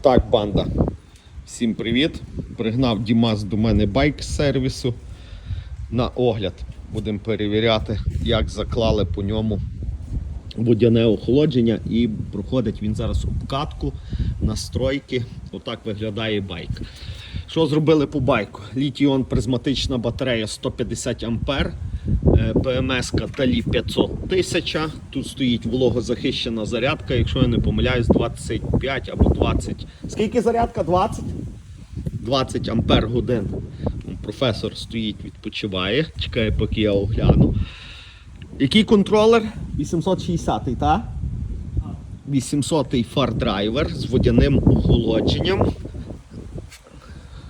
Так, банда. Всім привіт. Пригнав Дімас до мене байк з сервісу на огляд. Будемо перевіряти, як заклали по ньому водяне охолодження і проходить він зараз обкатку, настройки. Отак виглядає байк. Що зробили по байку? Літіон призматична батарея 150 ампер. ПМС Далі 500 тисяча. Тут стоїть вологозахищена зарядка, якщо я не помиляюсь, 25 або 20. Скільки зарядка? 20? 20 ампер годин. Професор стоїть, відпочиває. Чекає, поки я огляну. Який контролер? 860-й, так? 800-й фардрайвер з водяним охолодженням.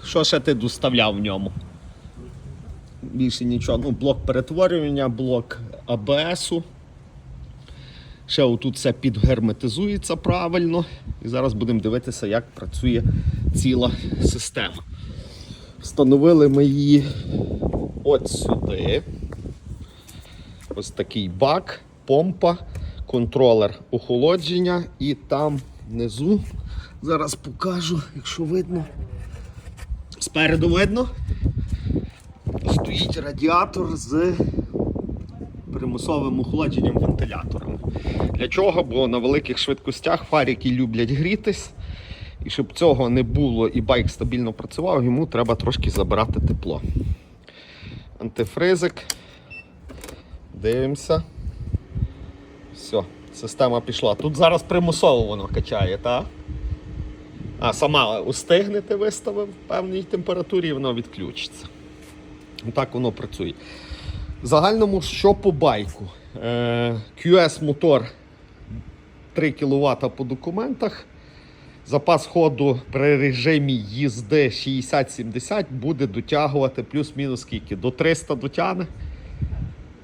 Що ще ти доставляв в ньому? Більше нічого. Ну, блок перетворювання, блок АБСу. Ще отут все підгерметизується правильно. І зараз будемо дивитися, як працює ціла система. Встановили ми її от сюди. Ось такий бак, помпа, контролер охолодження і там внизу. Зараз покажу, якщо видно. Спереду видно. Стоїть радіатор з примусовим охолодженням вентилятором. Для чого? Бо на великих швидкостях фарики люблять грітись. І щоб цього не було і байк стабільно працював, йому треба трошки забирати тепло. Антифризик. Дивимося. Все, система пішла. Тут зараз примусово воно качає, так? А, сама устигне ти виставив в певній температурі і воно відключиться. Так воно працює. В загальному, що по байку? Е, QS мотор 3 кВт по документах. Запас ходу при режимі їзди 60-70 буде дотягувати плюс-мінус скільки? До 300 дотягне.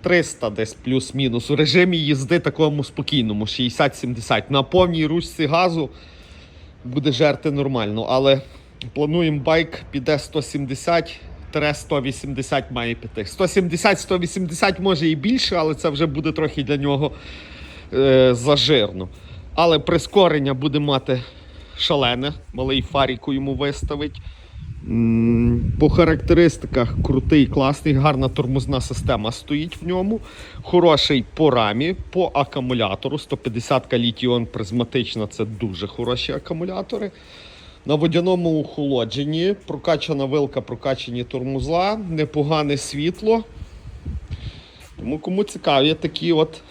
300 десь плюс-мінус. У режимі їзди такому спокійному, 60-70. На повній ручці газу буде жерти нормально, але плануємо байк піде 170. 180 має піти. 170-180 може і більше, але це вже буде трохи для нього е, зажирно. Але прискорення буде мати шалене, малий фаріку йому виставить. По характеристиках крутий, класний, гарна тормозна система стоїть в ньому. Хороший по рамі, по акумулятору. 150 літіон призматична це дуже хороші акумулятори. На водяному охолодженні прокачана вилка, прокачані тормозла, непогане світло. Тому кому цікаві такі от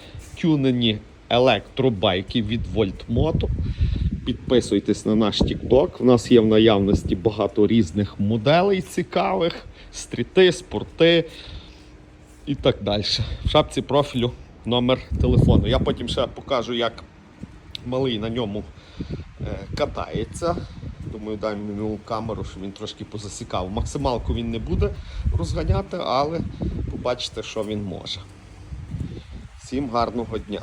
тюнені електробайки від Voltmoto. Підписуйтесь на наш TikTok. У нас є в наявності багато різних моделей цікавих, стріти, спорти і так далі. В шапці профілю номер телефону. Я потім ще покажу, як малий на ньому е, катається. Думаю, дай йому камеру, щоб він трошки позасікав. Максималку він не буде розганяти, але побачите, що він може. Всім гарного дня!